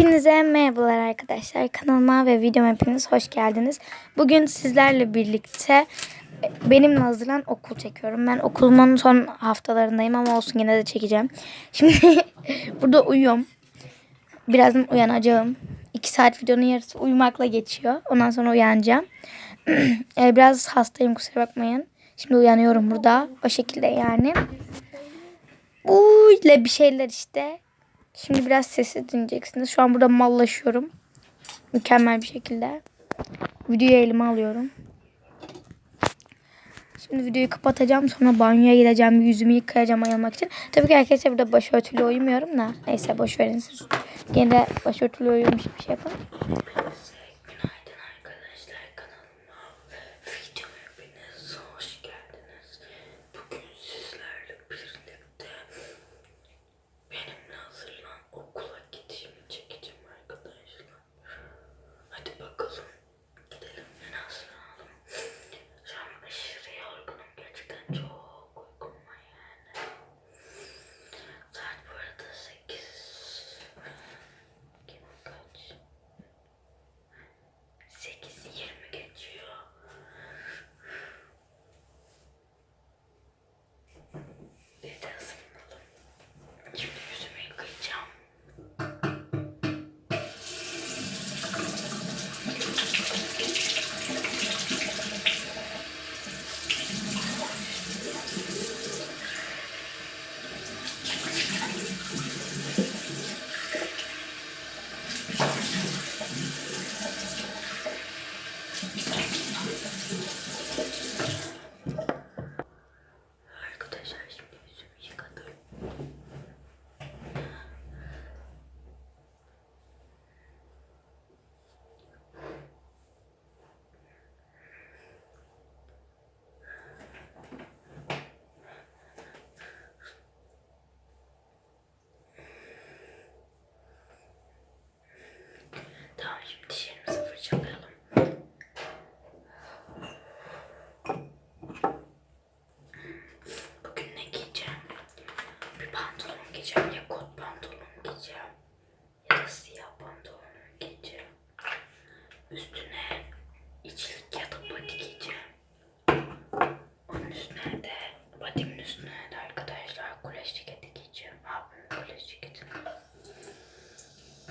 Hepinize merhabalar arkadaşlar. Kanalıma ve videoma hepiniz hoş geldiniz. Bugün sizlerle birlikte e, benimle hazırlanan okul çekiyorum. Ben okulumun son haftalarındayım ama olsun yine de çekeceğim. Şimdi burada uyuyorum. Birazdan uyanacağım. 2 saat videonun yarısı uyumakla geçiyor. Ondan sonra uyanacağım. E, Biraz hastayım kusura bakmayın. Şimdi uyanıyorum burada. O şekilde yani. Böyle bir şeyler işte. Şimdi biraz sesi dinleyeceksiniz. Şu an burada mallaşıyorum. Mükemmel bir şekilde. Videoyu elime alıyorum. Şimdi videoyu kapatacağım. Sonra banyoya gideceğim. Yüzümü yıkayacağım ayılmak için. Tabii ki arkadaşlar burada başörtülü uyumuyorum da. Neyse boş verin siz. Gene de başörtülü uyumuş bir şey yapalım.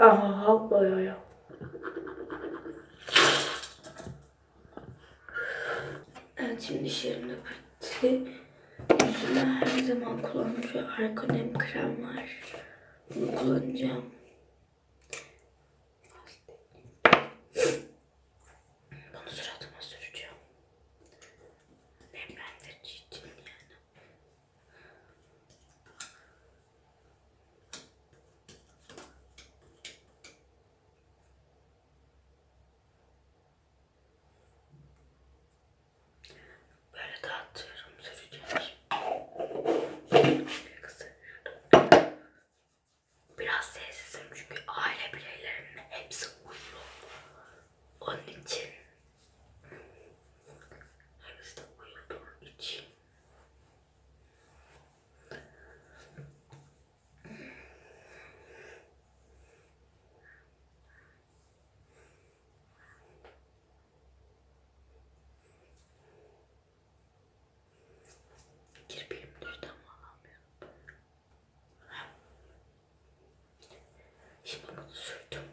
Aha bayağı. Evet şimdi dişlerim de bitti. Yüzüme her zaman kullanıcı Arkonem krem var. Bunu kullanacağım. Bunu suratıma süreceğim. Nemlendirici için yani. Böyle dağıtıyorum süreceğim. Bir kısır. Biraz sessizim çünkü aile bireylerinin hepsi uyuyor. Onun için hepsi de uyuduğu için kirpiğim düştü ama alamıyorum. Şimdi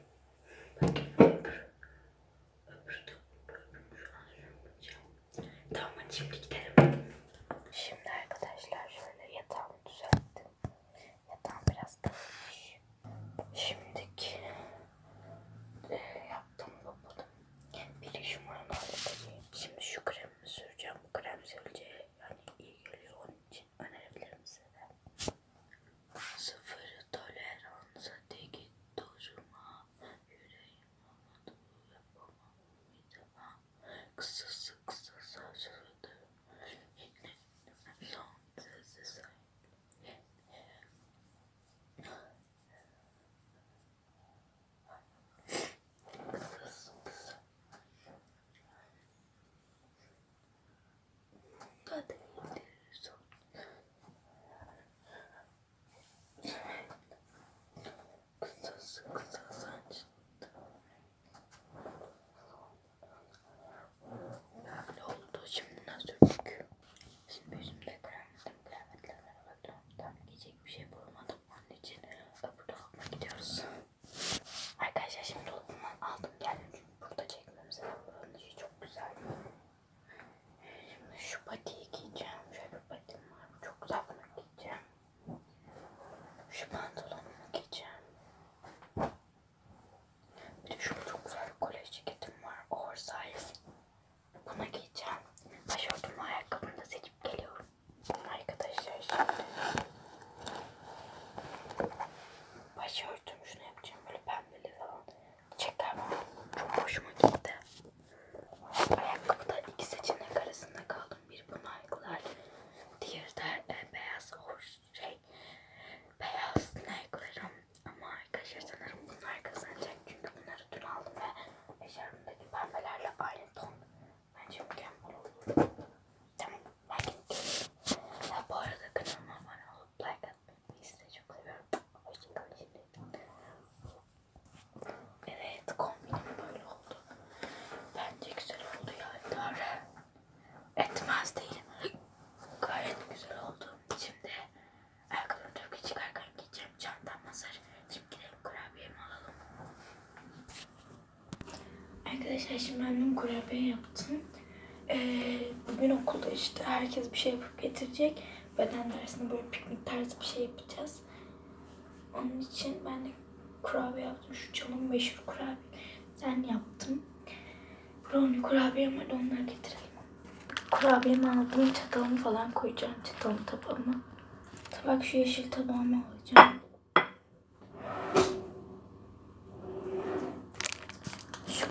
kurabiye yaptım. Ee, bugün okulda işte herkes bir şey yapıp getirecek. Beden dersinde böyle piknik tarzı bir şey yapacağız. Onun için ben de kurabiye yaptım. Şu canım meşhur kurabiye. Ben yaptım. Brownie kurabiyem vardı onları getirelim. Kurabiyemi aldım. Çatalımı falan koyacağım. Çatalımı tabağıma. Tabak şu yeşil tabağıma alacağım.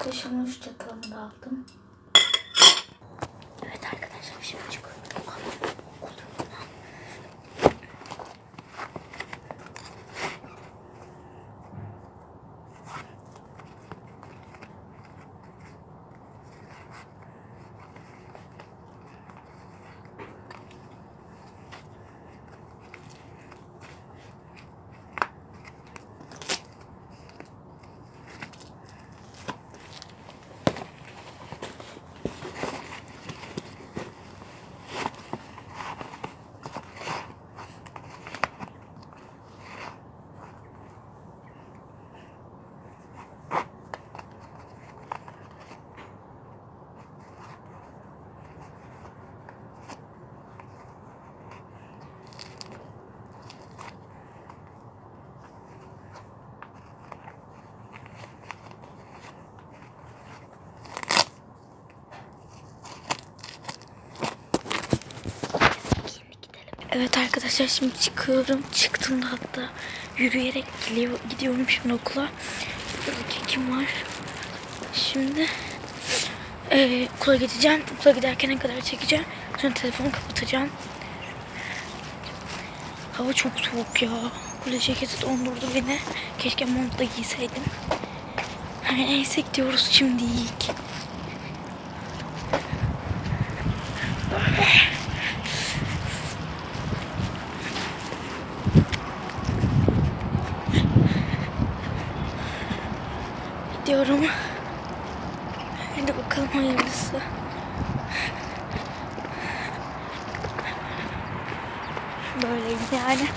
Kaşığımı şu çatalımı da aldım. Evet arkadaşlar şimdi çıkıyorum. Evet arkadaşlar şimdi çıkıyorum. Çıktım da hatta yürüyerek gidiyor, gidiyorum şimdi okula. Burada kim var? Şimdi eee okula gideceğim. Okula giderken ne kadar çekeceğim. Sonra telefonu kapatacağım. Hava çok soğuk ya. Okula ceketi dondurdu beni. Keşke mont da giyseydim. Her neyse gidiyoruz şimdi. Gidiyorum. Hadi bakalım hayırlısı. Böyleydi yani.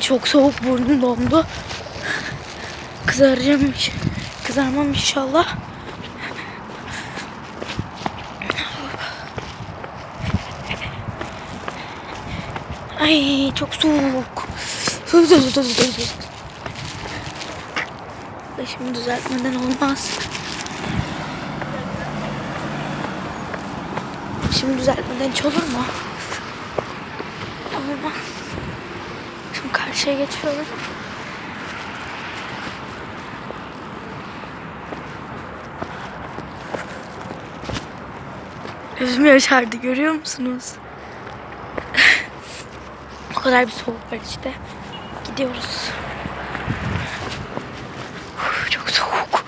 Çok soğuk burnum dondu. Kızaracağım. Kızarmam inşallah. Ay çok soğuk. Başımı düzeltmeden olmaz. Şimdi düzeltmeden hiç olur mu? Olmaz. Şimdi karşıya geçiyorum. Gözüm yaşardı görüyor musunuz? o kadar bir soğuk var işte. Gidiyoruz. Uf, Çok soğuk.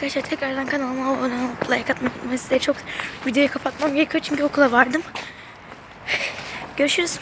Arkadaşlar tekrardan kanalıma abone olup like atmayı unutmayın. Sizleri çok videoyu kapatmam gerekiyor çünkü okula vardım. Görüşürüz.